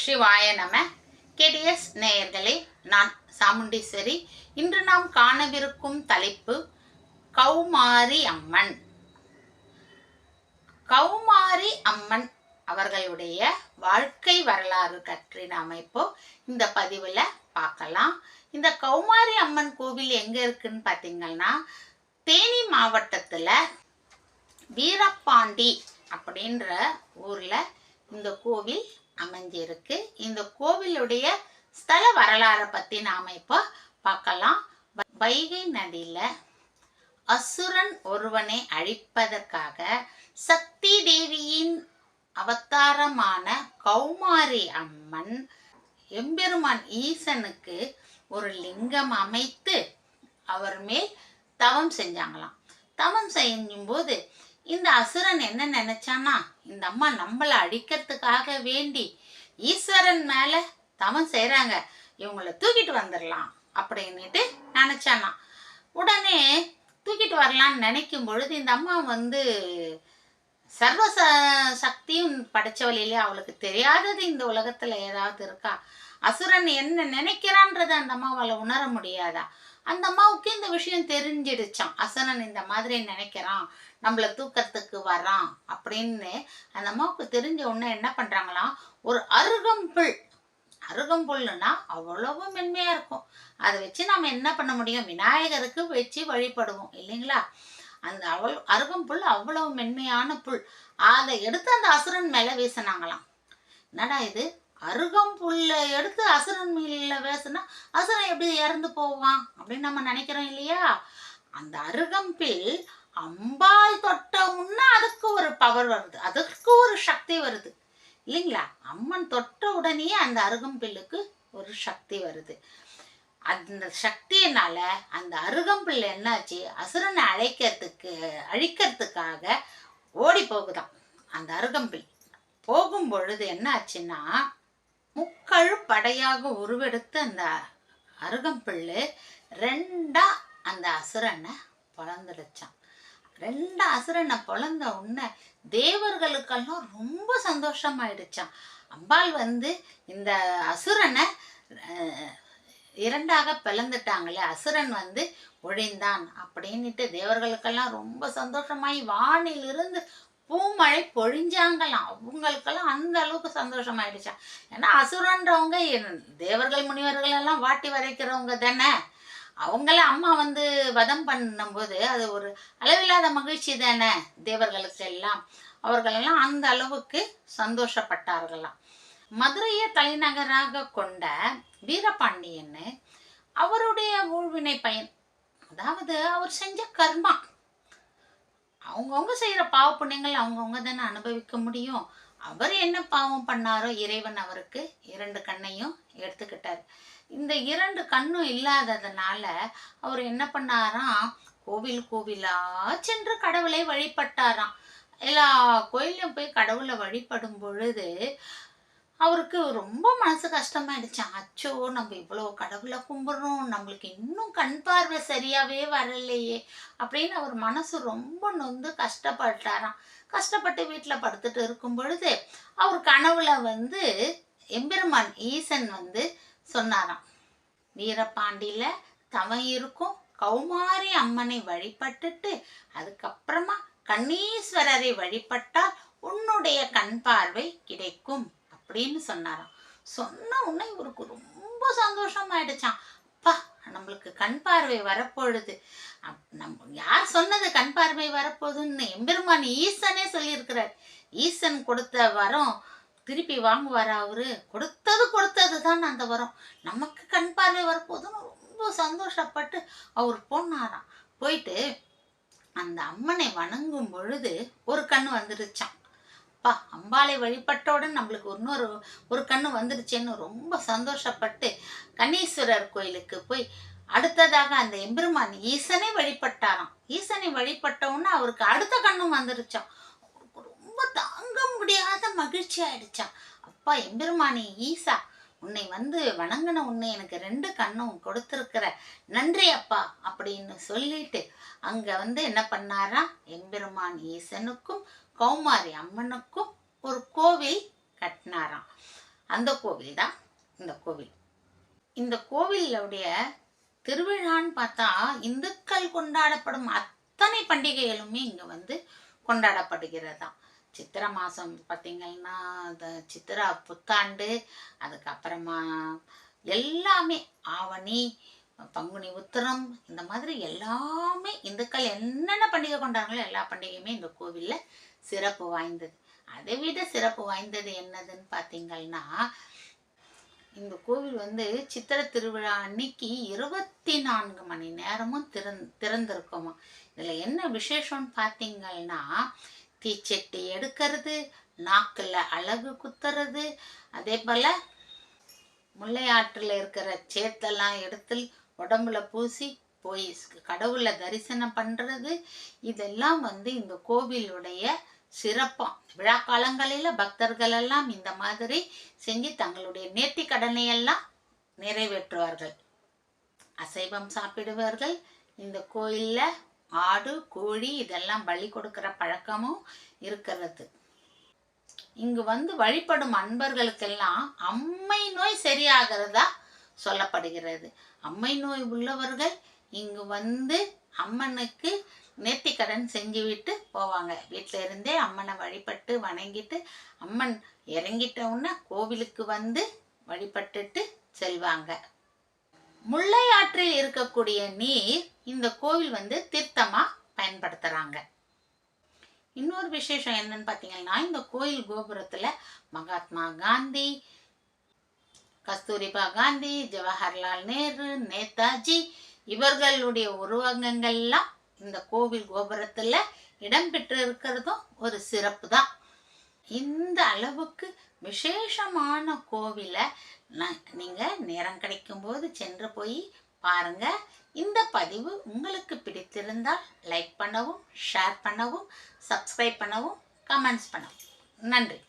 சிவாய நம. கேடிஎஸ் நேயர்களே நான் சாமுண்டீஸ்வரி. இன்று நாம் காணவிருக்கும் தலைப்பு கௌமாரி அம்மன். கௌமாரி அம்மன் அவர்களுடைய வாழ்க்கை வரலாறு பற்றி நாம இப்போ இந்த பதிவில் பார்க்கலாம். இந்த கௌமாரி அம்மன் கோவில் எங்க இருக்குன்னு பார்த்தீங்கன்னா தேனி மாவட்டத்தில் வீரப்பாண்டி அப்படின்ற ஊரில் இந்த கோவில் அமைஞ்சிருக்கு. இந்த கோவிலுடைய ஸ்தல வரலாறை பத்தி நாம இப்போ பார்க்கலாம். வைகை நதியில அசுரன் ஒருவனை அழிப்பதற்காக சக்தி தேவியின் அவதாரமான கௌமாரி அம்மன் எம்பெருமான் ஈசனுக்கு ஒரு லிங்கம் அமைத்து அவர் மேல் தவம் செஞ்சாங்களாம். தவம் செய்யும்போது இந்த அசுரன் என்ன நினைச்சானா? இந்த அம்மா நம்மளை அடிக்கிறதுக்காக வேண்டி ஈஸ்வரன் மேல தவம் செய்யறாங்க இவங்களை தூக்கிட்டு வந்துடலாம் அப்படின்னுட்டு நினைச்சானா. உடனே தூக்கிட்டு வரலான்னு நினைக்கும் பொழுது இந்த அம்மா வந்து சர்வ ச- சக்தியும் படைச்சவள் இல்லையா அவளுக்கு தெரியாதது இந்த உலகத்துல ஏதாவது இருக்கா? அசுரன் என்ன நினைக்கிறான்றதை அந்த அவளை உணர முடியாதா? அந்த அம்மாவுக்கு இந்த விஷயம் தெரிஞ்சிடுச்சான் அசுரன் இந்த மாதிரி நினைக்கிறான். நம்மளை தூக்கத்துக்கு வரான் அப்படின்னு அந்த அம்மாவுக்கு தெரிஞ்ச உடனே என்ன பண்ணுறாங்களாம் ஒரு அருகம்புல். அருகம்புல்லுனா அவ்வளவு மென்மையாக இருக்கும். அதை வச்சு நம்ம என்ன பண்ண முடியும்? விநாயகருக்கு வச்சு வழிபடுவோம். இல்லைங்களா? அந்த அவள் அருகம்புல் அவ்வளவு மென்மையான புல். அதை எடுத்து அந்த அசுரன் மேலே வீசினாங்களாம். என்னடா இது? அருகம்புல்ல எடுத்து அசுரன் மேல வீசினா அசுரன் எப்படி இறந்து போவான் அப்படின்னு நம்ம நினைக்கிறோம் இல்லையா? அந்த அருகம்பில் அம்பாள் தொட்ட அதுக்கு ஒரு பவர் வருது. அதுக்கு ஒரு சக்தி வருது. இல்லைங்களா? அம்மன் தொட்ட உடனே அந்த அருகம்பில்லுக்கு ஒரு சக்தி வருது. அந்த சக்தியினால அந்த அருகம்பில் என்னாச்சு? அசுரனை அழைக்கிறதுக்கு அழிக்கிறதுக்காக ஓடி போகுதான் அந்த அருகம்பில் போகும் பொழுது என்ன ஆச்சுன்னா முக்கழு படையாக உருவெடுத்து அந்த அருகம்பிள்ளு ரெண்டா அந்த அசுரனை பொழந்துடுச்சான் ரெண்டு அசுரனை பொழந்த உடனே தேவர்களுக்கெல்லாம் ரொம்ப சந்தோஷமாயிடுச்சான் அம்பாள் வந்து இந்த அசுரனை இரண்டாக பிளந்துட்டாங்களே அசுரன் வந்து ஒழிந்தான் அப்படின்னுட்டு தேவர்களுக்கெல்லாம் ரொம்ப சந்தோஷமாயி வானிலிருந்து பூமழை பொழிஞ்சாங்களாம். அவங்களுக்கெல்லாம் அந்த அளவுக்கு சந்தோஷமாயிடுச்சான் ஏன்னா அசுரன்றவங்க என்- தேவர்கள் முனிவர்கள் எல்லாம் வாட்டி வரைக்கிறவங்க தானே. அவங்கள அம்மா வந்து வதம் பண்ணும்போது அது ஒரு அளவில்லாத மகிழ்ச்சி தானே தேவர்களுக்கு எல்லாம். அவர்களெல்லாம் அந்த அளவுக்கு சந்தோஷப்பட்டார்களாம். மதுரையை தலைநகராக கொண்ட வீரபாண்டியன் அவருடைய ஊழ்வினை பயன் அதாவது அவர் செஞ்ச கர்மா அவங்கவுங்க செய்கிற பாவ புண்ணியங்கள் அவங்கவுங்க தானே அனுபவிக்க முடியும். அவர் என்ன பாவம் பண்ணாரோ இறைவன் அவருக்கு இரண்டு கண்ணையும் எடுத்துக்கிட்டார். இந்த இரண்டு கண்ணும் இல்லாததுனால அவர் என்ன பண்ணாராம்? கோவில் கோவிலா சென்று கடவுளை வழிபட்டாராம். எல்லா கோயிலையும் போய் கடவுளை வழிபடும் பொழுது அவருக்கு ரொம்ப மனசு கஷ்டமாயிடுச்சு. அச்சோ நம்ம இவ்வளோ கடவுளை கும்பிட்றோம். நம்மளுக்கு இன்னும் கண் பார்வை சரியாகவே வரலையே அப்படின்னு அவர் மனசு ரொம்ப நொந்து கஷ்டப்பட்டாராம். கஷ்டப்பட்டு வீட்டில் படுத்துட்டு இருக்கும் பொழுது அவர் கனவுல வந்து எம்பெருமான் ஈசன் வந்து சொன்னாராம். வீரபாண்டியில தவம் இருக்கும். கௌமாரி அம்மனை வழிபட்டுட்டு அதுக்கப்புறமா கண்ணீஸ்வரரை வழிபட்டால் உன்னுடைய கண் பார்வை கிடைக்கும். அப்படின்னு சொன்னாராம். சொன்ன உடனே இவருக்கு ரொம்ப சந்தோஷமாயிடுச்சான் அப்பா நம்மளுக்கு கண் பார்வை வரப்பொழுது. அப்- நம்ம யார் சொன்னது கண் பார்வை வரப்போகுதுன்னு எம்பெருமான் ஈசனே சொல்லியிருக்கிறார். ஈசன் கொடுத்த வரம் திருப்பி வாங்குவார் அவரு? கொடுத்தது கொடுத்தது தான் அந்த வரம். நமக்கு கண் பார்வை வரப்போகுதுன்னு ரொம்ப சந்தோஷப்பட்டு அவர் போனாராம். போயிட்டு அந்த அம்மனை வணங்கும் பொழுது ஒரு கண் வந்துருச்சான் அப்பா அம்பாளை வழிபட்டவுடன் நம்மளுக்கு இன்னொரு ஒரு கண்ணு வந்துருச்சேன்னு ரொம்ப சந்தோஷப்பட்டு கணீஸ்வரர் கோயிலுக்கு போய் அடுத்ததாக அந்த எம்பெருமான் ஈசனை வழிபட்டாராம். ஈசனை வழிபட்ட உடனே அவருக்கு அடுத்த கண்ணும் வந்துருச்சான் ரொம்ப தாங்க முடியாத மகிழ்ச்சி ஆயிடுச்சாம். அப்பா எம்பெருமானி ஈசா உன்னை வந்து வணங்கின உன்னை எனக்கு ரெண்டு கண்ணும் கொடுத்துருக்கிற. நன்றி அப்பா அப்படின்னு சொல்லிட்டு அங்க வந்து என்ன பண்ணாரா எம்பெருமான் ஈசனுக்கும் கௌமாரி அம்மனுக்கும் ஒரு கோவில் கட்டினாராம். அந்த கோவில் தான் இந்த கோவில். இந்த கோவிலுடைய திருவிழான்னு பார்த்தா இந்துக்கள் கொண்டாடப்படும் அத்தனை பண்டிகைகளுமே இங்கே வந்து கொண்டாடப்படுகிறதாம். சித்திரை மாதம் பார்த்திங்கன்னா இந்த சித்திரா புத்தாண்டு அதுக்கப்புறமா எல்லாமே ஆவணி பங்குனி உத்திரம் இந்த மாதிரி எல்லாமே இந்துக்கள் என்னென்ன பண்டிகை கொண்டாங்களோ எல்லா பண்டிகையுமே இந்த கோவிலில் சிறப்பு வாய்ந்தது. அதை விட சிறப்பு வாய்ந்தது என்னதுன்னு பார்த்தீங்கன்னா இந்த கோவில் வந்து சித்திர திருவிழா அன்னைக்கு இருபத்தி நான்கு மணி நேரமும் திறந் திறந்திருக்குமா? இதில் என்ன விசேஷம்னு பார்த்தீங்கன்னா தீச்சட்டி எடுக்கிறது நாக்கில் அழகு குத்துறது அதே போல் முல்லையாற்றில் இருக்கிற சேத்தெல்லாம் எடுத்து உடம்புல பூசி போய் கடவுளை தரிசனம் பண்ணுறது இதெல்லாம் வந்து இந்த கோவிலுடைய சிறப்பம் விழா காலங்களில் பக்தர்கள் எல்லாம் இந்த மாதிரி செஞ்சு தங்களுடைய நேர்த்தி கடனையெல்லாம் நிறைவேற்றுவார்கள். அசைவம் சாப்பிடுவார்கள். இந்த கோயிலில் ஆடு கோழி இதெல்லாம் பலி கொடுக்கிற பழக்கமும் இருக்கிறது. இங்கு வந்து வழிபடும் அன்பர்களுக்கெல்லாம் அம்மை நோய் சரியாகிறதா சொல்லப்படுகிறது. அம்மை நோய் உள்ளவர்கள் இங்கு வந்து அம்மனுக்கு நேர்த்திக்கடன் செஞ்சுவிட்டு போவாங்க. வீட்டில் இருந்தே அம்மனை வழிபட்டு வணங்கிட்டு அம்மன் இறங்கிட்ட உடனே கோவிலுக்கு வந்து வழிபட்டுட்டு செல்வாங்க. முல்லை ஆற்றில் இருக்கக்கூடிய நீர் இந்த கோவில் வந்து தீர்த்தமா பயன்படுத்துறாங்க. இன்னொரு விசேஷம் என்னன்னு பார்த்தீங்கன்னா இந்த கோயில் கோபுரத்தில் மகாத்மா காந்தி கஸ்தூரிபா காந்தி ஜவஹர்லால் நேரு நேதாஜி இவர்களுடைய உருவகங்கள்லாம் இந்த கோவில் கோபுரத்தில் இடம்பெற்று இருக்கிறதும் ஒரு சிறப்பு தான். இந்த அளவுக்கு விசேஷமான கோவிலை நான் நீங்கள் நேரம் கிடைக்கும்போது சென்று போய் பாருங்க. இந்த பதிவு உங்களுக்கு பிடித்திருந்தால் லைக் பண்ணவும் ஷேர் பண்ணவும் சப்ஸ்கிரைப் பண்ணவும் கமெண்ட்ஸ் பண்ணவும். நன்றி.